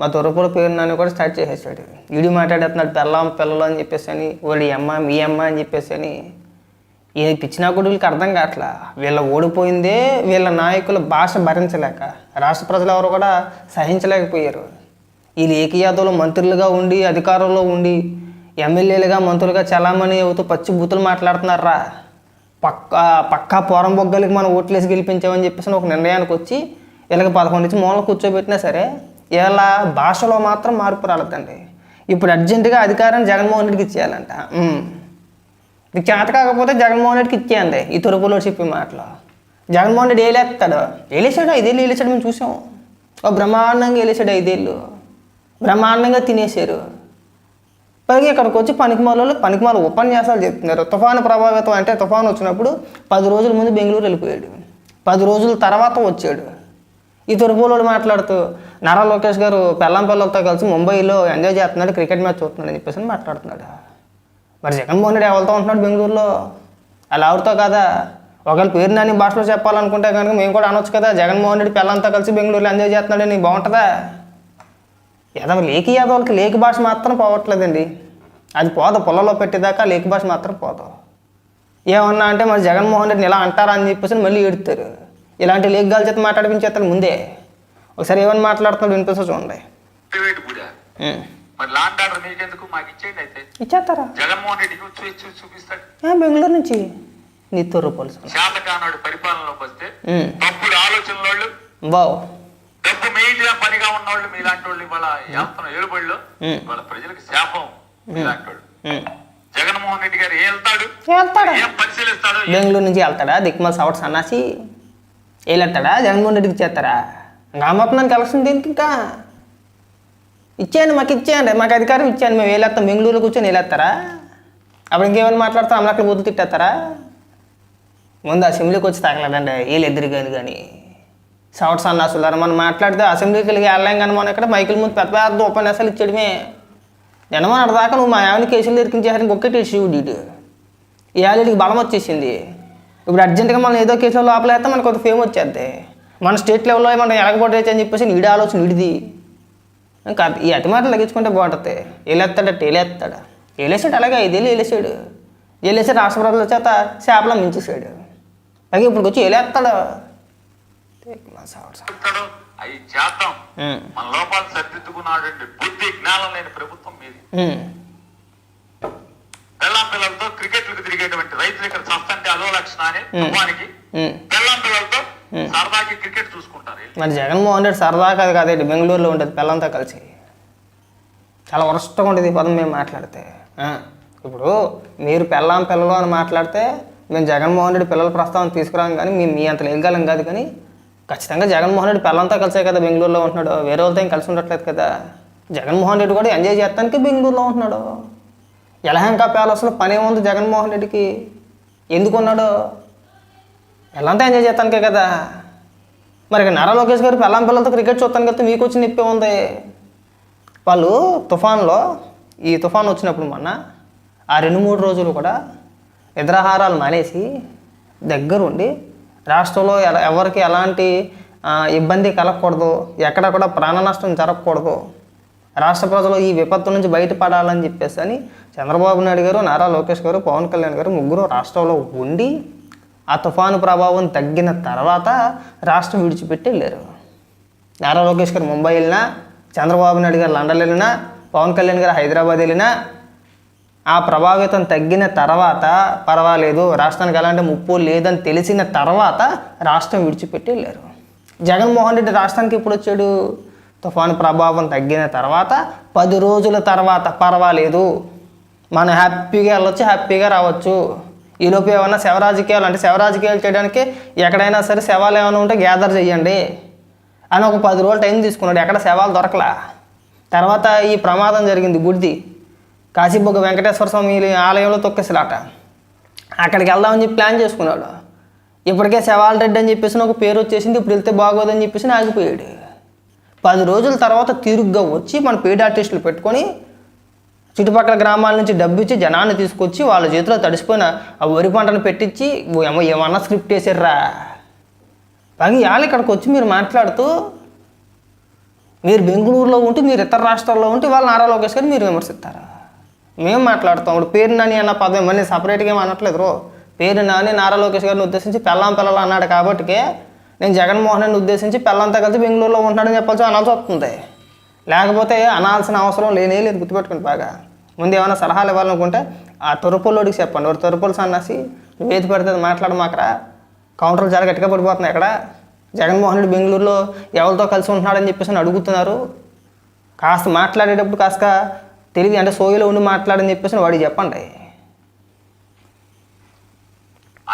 మా తొరపూల పేరు నన్ను కూడా స్టార్ట్ చేసేసాడు. వీడి మాట్లాడేస్తున్నాడు పిల్లం పిల్లలు అని చెప్పేసి అని వాడి అమ్మ మీ అమ్మ అని చెప్పేసి అని ఈ పిచ్చినా కొడుకులకి అర్థం కావట్లా. వీళ్ళ ఓడిపోయిందే వీళ్ళ నాయకుల భాష భరించలేక. రాష్ట్ర ప్రజలు ఎవరు కూడా సహించలేకపోయారు. వీళ్ళు ఏకయాదవులు మంత్రులుగా ఉండి అధికారంలో ఉండి ఎమ్మెల్యేలుగా మంత్రులుగా చలామణి అవుతూ పచ్చి బూతులు మాట్లాడుతున్నారా? పక్కా పక్కా పోరం బొగ్గలకి మనం ఓట్లేసి గెలిపించామని చెప్పేసి ఒక నిర్ణయానికి వచ్చి వీళ్ళకి పదకొండు నుంచి మూలలు కూర్చోబెట్టినా సరే ఇలా భాషలో మాత్రం మార్పు రాలేదండి. ఇప్పుడు అర్జెంటుగా అధికారాన్ని జగన్మోహన్ రెడ్డికి ఇచ్చేయాలంట. ఇది చేత కాకపోతే జగన్మోహన్ రెడ్డికి ఇచ్చేయండి ఈ తొరుపులో చెప్పే మాటలు. జగన్మోహన్ రెడ్డి ఏలేస్తాడు. ఏలేసాడు ఐదేళ్ళు ఏలేసాడు మేము చూసాం. ఓ బ్రహ్మాండంగా ఏలేసాడు ఐదేళ్ళు. బ్రహ్మాండంగా తినేశారు. పైగా ఇక్కడికి వచ్చి పనికిమాలలో పనికిమాల ఉపన్యాసాలు చెప్తున్నారు. తుఫాను ప్రభావితం అంటే తుఫాను వచ్చినప్పుడు పది రోజుల ముందు బెంగళూరు వెళ్ళిపోయాడు. పది రోజుల తర్వాత వచ్చాడు. ఈ తొరుపులోడు మాట్లాడుతూ నారా లోకేష్ గారు పెళ్ళంపల్లతో కలిసి ముంబైలో ఎంజాయ్ చేస్తున్నాడు క్రికెట్ మ్యాచ్ చూస్తున్నాడు అని చెప్పేసి మాట్లాడుతున్నాడు. మరి జగన్మోహన్ రెడ్డి ఎవరితో ఉంటున్నాడు బెంగళూరులో? అలా ఎవరితో కదా? ఒకవేళ పేరు నాని భాషలో చెప్పాలనుకుంటే కనుక మేము కూడా అనొచ్చు కదా జగన్మోహన్ రెడ్డి పిల్లలతో కలిసి బెంగళూరులో ఎంజాయ్ చేస్తున్నాడని బాగుంటుందా? యాదవ లేకి యాదవులకి లేకి భాష మాత్రం పోవట్లేదండి. అది పోదు పొలంలో పెట్టేదాకా లేకి భాష మాత్రం పోదు. ఏమన్నా అంటే మరి జగన్మోహన్ రెడ్డిని ఇలా అంటారా అని చెప్పేసి మళ్ళీ ఏడుతారు. ఇలాంటి లేక్ గాలి చేత ముందే. ఒకసారి ఏమని మాట్లాడుతున్నాడు వినిపిస్తా చూడండి. ప్రైవేట్ కూడా. ఉం. మరి లాండ్ ఆర్డర్ మీకెందుకు? మాకు ఇచ్చేయండి అయితే. ఇచ్చేస్తారా? జగన్మోహన్ రెడ్డి చూపిస్తాడు. బెంగళూరు నుంచి. నీతో రూపాయలు శాతకానాడు పరిపాలనలోకి వస్తే తప్పుడు ఆలోచనల వాళ్ళు బావ్ డబ్బు మెయిన్గా పనిగా ఉన్న వాళ్ళు మీలాంటి వాళ్ళు ఇవాళ వేస్తున్న ఏడుబడిలో ఉం. వాళ్ళ ప్రజలకు శాపం మీలాంటి వాళ్ళు. ఉం. జగన్మోహన్ రెడ్డి గారు వెళ్తాడు? వెళ్తాడా ఏం పరిశీలిస్తాడు? బెంగళూరు నుంచి వెళ్తాడా? దిక్మల్ సవట్ సన్నాసి వెళ్ళేస్తాడా జగన్మోహన్ రెడ్డికి ఇచ్చేస్తారా రామప్పనానికి కలెక్షన్ దీనికి ఇంకా? ఇచ్చేయండి మాకు ఇచ్చేయండి. మాకు అధికారం ఇచ్చేయండి. మేము వెళ్ళేస్తాం. బెంగళూరులో కూర్చొని వెళ్ళేస్తారా? అప్పుడు ఇంకేమైనా మాట్లాడతాం. అమలక్కడ బుద్ధి తిట్టేస్తారా? ముందు అసెంబ్లీకి వచ్చి తాగలేదండి. వీళ్ళు ఎదురు కానీ. కానీ సవట్ సన్నాసులారు మనం మాట్లాడితే అసెంబ్లీకి వెళ్ళి వెళ్ళాం కానీ మనం ఇక్కడ మైకుల ముందు పెద్ద పెద్ద ఉపన్యాసాలు ఇచ్చేయడమే. జనమని దాకా నువ్వు మా ఆవిడ కేసులు ఇరికించేసరికి ఒక్కటి శివుడు ఇటు. ఈ ఆల్రెడీకి బలం వచ్చేసింది. ఇప్పుడు అర్జెంటుగా మనం ఏదో కేసులో లోపలేస్తే మనకు కొంత ఫేమ్ వచ్చేద్ది. మన స్టేట్ లెవెల్లో మనం ఎలగబడచ్చు అని చెప్పేసి నీడి ఆలోచన ఇడిది ఇంకా ఈ అతి మాటలు లగించుకుంటే బాగుంటుంది. ఏలేస్తాడట ఏలేస్తాడు ఏలేసాడు అలాగే ఐదేళ్ళు ఏలేసాడు. ఏలేసి రాష్ట్ర ప్రజల చేత చేపల మించేసాడు. పైగా ఇప్పుడు వచ్చి ఏలేస్తాడు చెప్తాడు అవి చేద్దాం ఉమ్, మన లోపాలు సరిదిద్దుకున్నాడు బుద్ధి జ్ఞానం లేని ప్రభుత్వం మీది. పిల్లలతో క్రికెట్లకు తిరిగేటువంటి రైతులు ఇక్కడ చస్తంటే అదో లక్షణ అని ఉం. తుఫానికి సరదాకి క్రికెట్ చూసుకుంటారు. మరి జగన్మోహన్ రెడ్డి సరదాగా అది కాదండి బెంగళూరులో ఉంటుంది పిల్లలతో కలిసి. చాలా వరస్ట్గా ఉంటుంది ఈ పదం మేము మాట్లాడితే. ఇప్పుడు మీరు పెళ్ళాం పిల్లలు అని మాట్లాడితే మేము జగన్మోహన్ రెడ్డి పిల్లల ప్రస్తావన తీసుకురాం కానీ మేము మీ అంత లేగలం కాదు కానీ ఖచ్చితంగా జగన్మోహన్ రెడ్డి పిల్లలతో కలిసే కదా బెంగళూరులో ఉంటున్నాడు వేరే వాళ్ళతో ఏం కలిసి ఉండట్లేదు కదా. జగన్మోహన్ రెడ్డి కూడా ఎంజాయ్ చేస్తానికి బెంగళూరులో ఉంటున్నాడు. యలహంక ప్యాలెస్లో పని ఏముంది జగన్మోహన్ రెడ్డికి? ఎందుకు ఉన్నాడు ఎంజాయ్ చేస్తానికే కదా. మరి ఇక నారా లోకేష్ గారు పిల్లం పిల్లలతో క్రికెట్ చూస్తాను కదా మీకు వచ్చి నొప్పి ఉంది వాళ్ళు తుఫాన్లో ఈ తుఫాన్ వచ్చినప్పుడు మొన్న ఆ రెండు మూడు రోజులు కూడా నిద్రాహారాలు మానేసి దగ్గరుండి రాష్ట్రంలో ఎలా ఎవరికి ఎలాంటి ఇబ్బంది కలగకూడదు ఎక్కడ కూడా ప్రాణ నష్టం జరగకూడదు రాష్ట్ర ప్రజలు ఈ విపత్తు నుంచి బయటపడాలని చెప్పేసి అని చంద్రబాబు నాయుడు గారు నారా లోకేష్ గారు పవన్ కళ్యాణ్ గారు ముగ్గురు రాష్ట్రంలో ఉండి ఆ తుఫాను ప్రభావం తగ్గిన తర్వాత రాష్ట్రం విడిచిపెట్టి వెళ్ళారు. నారా లోకేష్ గారు ముంబై వెళ్ళినా చంద్రబాబు నాయుడు గారు లండన్ వెళ్ళినా పవన్ కళ్యాణ్ గారు హైదరాబాద్ వెళ్ళినా ఆ ప్రభావితం తగ్గిన తర్వాత పర్వాలేదు రాష్ట్రానికి ఎలాంటి ముప్పు లేదని తెలిసిన తర్వాత రాష్ట్రం విడిచిపెట్టి వెళ్ళారు. జగన్మోహన్ రెడ్డి రాష్ట్రానికి ఎప్పుడు వచ్చాడు? తుఫాను ప్రభావం తగ్గిన తర్వాత పది రోజుల తర్వాత పర్వాలేదు. మనం హ్యాపీగా వెళ్ళొచ్చు హ్యాపీగా రావచ్చు. ఈలోపు ఏమన్నా శవ రాజకీయాలు అంటే శవ రాజకీయాలు చేయడానికి ఎక్కడైనా సరే శవాలు ఏమైనా ఉంటే గ్యాదర్ చేయండి. అని ఒక పది రోజులు టైం తీసుకున్నాడు. ఎక్కడ శవాలు దొరకలా. తర్వాత ఈ ప్రమాదం జరిగింది గుడిది. కాశీబొగ్గ వెంకటేశ్వర స్వామి ఆలయంలో తొక్కేసలాట. అక్కడికి వెళ్దామని చెప్పి ప్లాన్ చేసుకున్నాడు. ఇప్పటికే శవాల రెడ్డి అని చెప్పేసి ఒక పేరు వచ్చేసింది. ఇప్పుడు వెళ్తే బాగోదని చెప్పేసి ఆగిపోయాడు. పది రోజుల తర్వాత తిరుగ్గా వచ్చి మన పెయిడ్ ఆర్టిస్టులు పెట్టుకొని చుట్టుపక్కల గ్రామాల నుంచి డబ్బు ఇచ్చి జనాన్ని తీసుకొచ్చి వాళ్ళ చేతిలో తడిసిపోయిన ఆ వరి పంటను పెట్టించి ఏమో ఏమన్నా స్క్రిప్ట్ వేసారా పైగా ఇవాళ ఇక్కడికి వచ్చి మీరు మాట్లాడుతూ మీరు బెంగళూరులో ఉంటే మీరు ఇతర రాష్ట్రాల్లో ఉంటే వాళ్ళు నారా లోకేష్ గారు మీరు విమర్శిస్తారా? మేము మాట్లాడతాం. ఇప్పుడు పేరు నాని అన్న పదం మళ్ళీ సపరేట్గా ఏం అనట్లేదు రో పేరు నాని నారా లోకేష్ గారిని ఉద్దేశించి పెళ్ళాం పిల్లలు అన్నాడు కాబట్టికే నేను జగన్మోహన్ ఉద్దేశించి పెళ్ళంతా కలిసి బెంగళూరులో ఉంటున్నాడని చెప్పాల్సి అనాల్సి వస్తుంది. లేకపోతే అనాల్సిన అవసరం లేనే లేదు గుర్తుపెట్టుకుని బాగా. ముందు ఏమైనా సలహాలు ఇవ్వాలనుకుంటే ఆ తొరుపుల్లోడికి చెప్పండి. ఒక తొరుపులు సన్నాసి నువ్వు ఏది పడితే అది మాట్లాడమాకరా కౌంటర్లు చాలా గట్టిగా పడిపోతున్నాయి ఇక్కడ జగన్మోహన్ రెడ్డి బెంగళూరులో ఎవరితో కలిసి ఉంటున్నాడని చెప్పేసి అడుగుతున్నారు. కాస్త మాట్లాడేటప్పుడు కాస్త తెలివి అంటే సోయిలో ఉండి మాట్లాడని చెప్పేసి వాడికి చెప్పండి.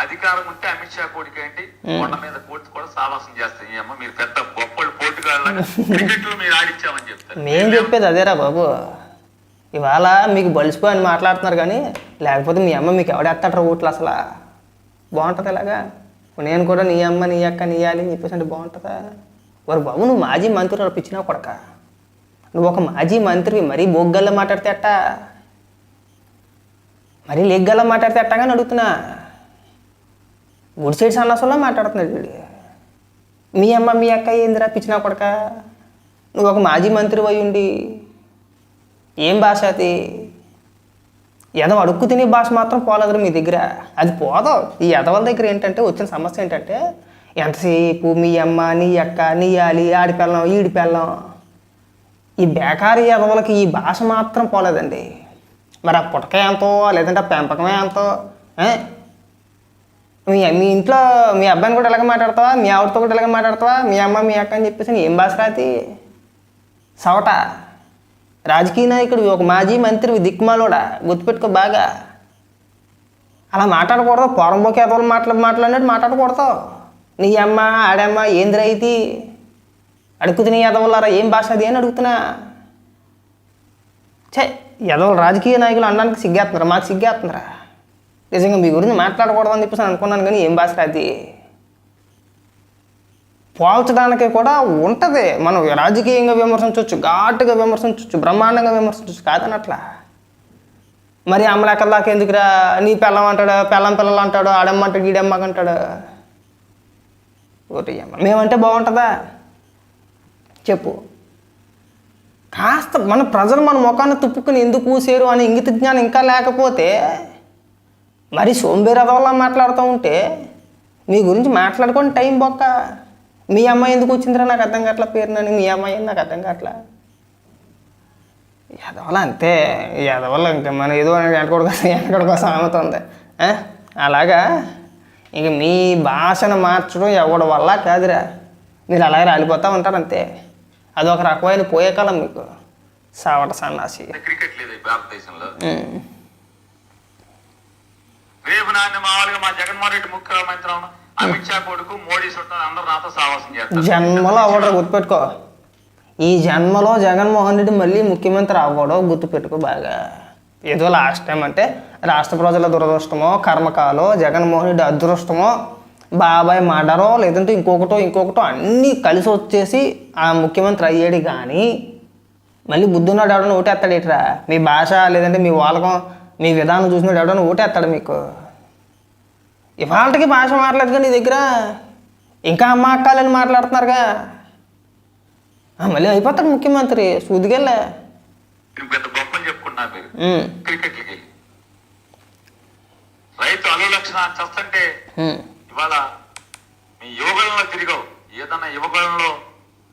అధికారం ఉంటే అమిత్ షా కోడికి ఏంటి? కొండ మీద కోర్టు కూడా సావాసం చేస్తాయి. అమ్మ మీరు పెద్ద గొప్పలు క్రికెట్లో మీరు ఆడిచ్చామని చెప్తారు. మేము చెప్పేది అదేరా బాబు. ఇవాళ మీకు బలిసిపోయి అని మాట్లాడుతున్నారు కానీ లేకపోతే మీ అమ్మ మీకు ఎవడెత్తాడరా ఓట్లు అసలు? బాగుంటుంది ఇలాగా నేను కూడా నీ అమ్మ నీ అక్క నీ అని చెప్పేసి అంటే బాగుంటుందా? వారు బాబు నువ్వు మాజీ మంత్రి రప్పించినా కొడక. నువ్వు ఒక మాజీ మంత్రివి మరీ బొగ్గల్లో మాట్లాడితే అట్ట మరీ లెగ్గల్లో మాట్లాడితే అట్టగాని అడుగుతున్నా. గుడ్ సైడ్ సన్నాసంలో మాట్లాడుతున్నాడు వీడు. మీ అమ్మ మీ అక్క ఏందిరా పిచ్చినా కొడక? నువ్వు ఒక మాజీ మంత్రి అయి ఉండి ఏం భాష అది? ఎదవ అడుక్కు తినే భాష మాత్రం పోలేదు మీ దగ్గర. అది పోదాం. ఈ ఎదవల దగ్గర ఏంటంటే వచ్చిన సమస్య ఏంటంటే ఎంతసేపు మీ అమ్మ నీ అక్క నీ ఆలి ఆడి పెళ్ళం ఈడి పెళ్ళం ఈ బేకారీ ఎదవలకి ఈ భాష మాత్రం పోలేదండి. మరి ఆ పుటక ఎంతో లేదంటే ఆ పెంపకమే ఎంతో మీ మీ ఇంట్లో మీ అబ్బాయిని కూడా ఇలాగ మాట్లాడతావా? మీ ఆవిడతో కూడా ఇలాగ మాట్లాడతావా? మీ అమ్మ మీ అక్క అని చెప్పేసి ఏం భాష రాతి సవట? రాజకీయ నాయకుడు ఒక మాజీ మంత్రి దిక్కుమాలోడా? గుర్తుపెట్టుకో బాగా. అలా మాట్లాడకూడదు. పొరంబోకి ఎదవలు మాట్లా మాట్లాడినట్టు మాట్లాడకూడదు. నీ అమ్మ ఆడమ్మ ఏందిరా ఇది? అడుగుతు నీ ఎదవలారా ఏం భాష అది అని అడుగుతున్నా. చే ఎదవలు రాజకీయ నాయకులు అనడానికి సిగ్గేస్తున్నారా? మాకు సిగ్గేస్తున్నారా? నిజంగా మీ గురించి మాట్లాడకూడదు అని చెప్పేసి అనుకున్నాను కానీ ఏం భాష అది? పోల్చడానికి కూడా ఉంటుంది. మనం రాజకీయంగా విమర్శించవచ్చు ఘాటుగా విమర్శించవచ్చు బ్రహ్మాండంగా విమర్శించవచ్చు కాదనట్లా? మరి అమ్మలెక్కల దాకా ఎందుకురా? నీ పిల్లం అంటాడు పిల్లం పిల్లలు అంటాడు ఆడమ్మంటాడు ఈడమ్మకి ఒకటి మేమంటే బాగుంటుందా? చెప్పు. కాస్త మన ప్రజలు మన ముఖాన్ని తుప్పుకుని ఎందుకు ఊసేరు అని ఇంగిత జ్ఞానం ఇంకా లేకపోతే మరి సోంబేరదవల్లా మాట్లాడుతూ ఉంటే మీ గురించి మాట్లాడుకొని టైం బొక్క. మీ అమ్మాయి ఎందుకు వచ్చిందిరా నాకు అర్థం కావట్లా పేరునని మీ అమ్మాయి నాకు అర్థం కావట్లా? ఎదవల అంతే ఎదవల్ల ఇంకా మన ఏదో వెనకడు కోసం వెనకడు కోసం? అలాగా? ఇంక మీ భాషను మార్చడం ఎవడి వల్ల కాదురా. మీరు అలాగే రాలిపోతూ ఉంటారు అంతే. అదొక రకమైన పోయే కాలం మీకు. సావట సన్నాసి. క్రికెట్ లేదు ఈ భారతదేశంలో. ఉమ్. రేపు నాన్న మామూలుగా మా జగన్మోహన్ రెడ్డి ముఖ్యమంత్రి అవును. అమిత్ షా కొడుకు మోడీ చుట్టాలు అందరూ నాతో సావాసం చేస్తారు. జన్మలో అవ్వడం గుర్తుపెట్టుకో. ఈ జన్మలో జగన్మోహన్ రెడ్డి మళ్ళీ ముఖ్యమంత్రి అవ్వడం గుర్తుపెట్టుకో బాగా. ఏదో లాస్ట్ టైం అంటే రాష్ట్ర ప్రజల దురదృష్టమో కర్మకాలో జగన్మోహన్ రెడ్డి అదృష్టమో బాబాయ్ మర్డరో లేదంటే ఇంకొకటో ఇంకొకటో అన్నీ కలిసి వచ్చేసి ఆ ముఖ్యమంత్రి అయ్యాడు కానీ మళ్ళీ బుద్ధున్నాడు ఎవడన్నా ఓటేస్తాడు ఇట్రా మీ భాష లేదంటే మీ వాళ్ళకం మీ విధానం చూసినాడు ఎవడన్నా ఓటేస్తాడు మీకు? ఇవాళకి భాష మారలేదుగా నీ దగ్గర? ఇంకా అమ్మ అక్కాలని మాట్లాడుతున్నారుగా? మళ్ళీ అయిపోతాడు ముఖ్యమంత్రి వెళ్ళి రైతు చస్తుంటే ఇవాళ మీ యువకులంలో తిరిగావు. ఏదన్నా యువకులంలో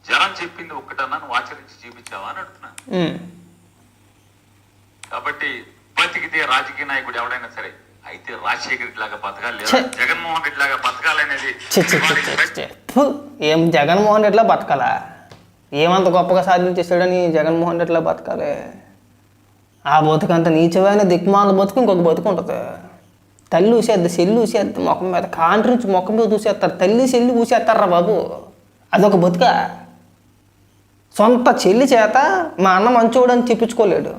జనం చెప్పింది ఒక్కటన్నా నువ్వు ఆచరించి చూపించావా అని అడుగుతున్నా. కాబట్టి బతికితే రాజకీయ నాయకుడు ఎవడైనా సరే అయితే రాజశేఖర్ రెడ్డి లాగా బతకాలి లేదా. జగన్మోహన్ రెడ్డి లాగా బతకాలనేది ఏం జగన్మోహన్ రెడ్డిలా బతకాలా? ఏమంత గొప్పగా సాధించేసాడని జగన్మోహన్ రెడ్డిలా బతకాలి? ఆ బతుకంత నీచమైన దిక్మాల బతుకు ఇంకొక బతుకు ఉంటుంది. తల్లి ఊసేద్ది సెల్లి ఊసేద్ది ముఖం మీద కాంట్రి నుంచి ముఖం మీద ఊసేస్తారు. తల్లి సెల్లి ఊసేస్తారా బాబు? అదొక బతుక? సొంత చెల్లి చేత మా అన్న మంచోడు అని చెప్పించుకోలేడు.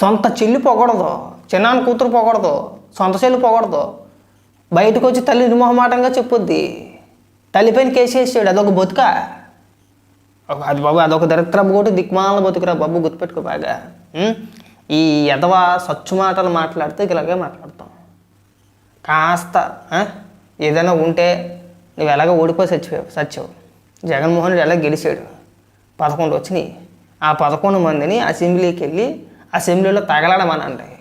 సొంత చెల్లి పొగడదు. చిన్నాన్న కూతురు పొగడదు. సొంత చెల్లి పొగడదు. బయటకు వచ్చి తల్లి నిర్మోహమాటంగా చెప్పుద్ది. తల్లిపైన కేసు వేసాడు అదొక బతుక? ఒక- అది బాబు అదొక దరిద్ర బోటు దిక్మాల బతుకురా బాబు గుర్తుపెట్టుకో బాగా. ఈ ఎదవ సచ్చు మాటలు మాట్లాడితే ఇలాగే మాట్లాడతాం. కాస్త ఏదైనా ఉంటే నువ్వు ఎలాగ ఓడిపోయి సచ్చిపోయావు సచ్చావు జగన్మోహన్ రెడ్డి ఎలా గెలిచాడు? పదకొండు వచ్చినాయి. ఆ పదకొండు మందిని అసెంబ్లీకి వెళ్ళి అసెంబ్లీలో తగలడమనండి.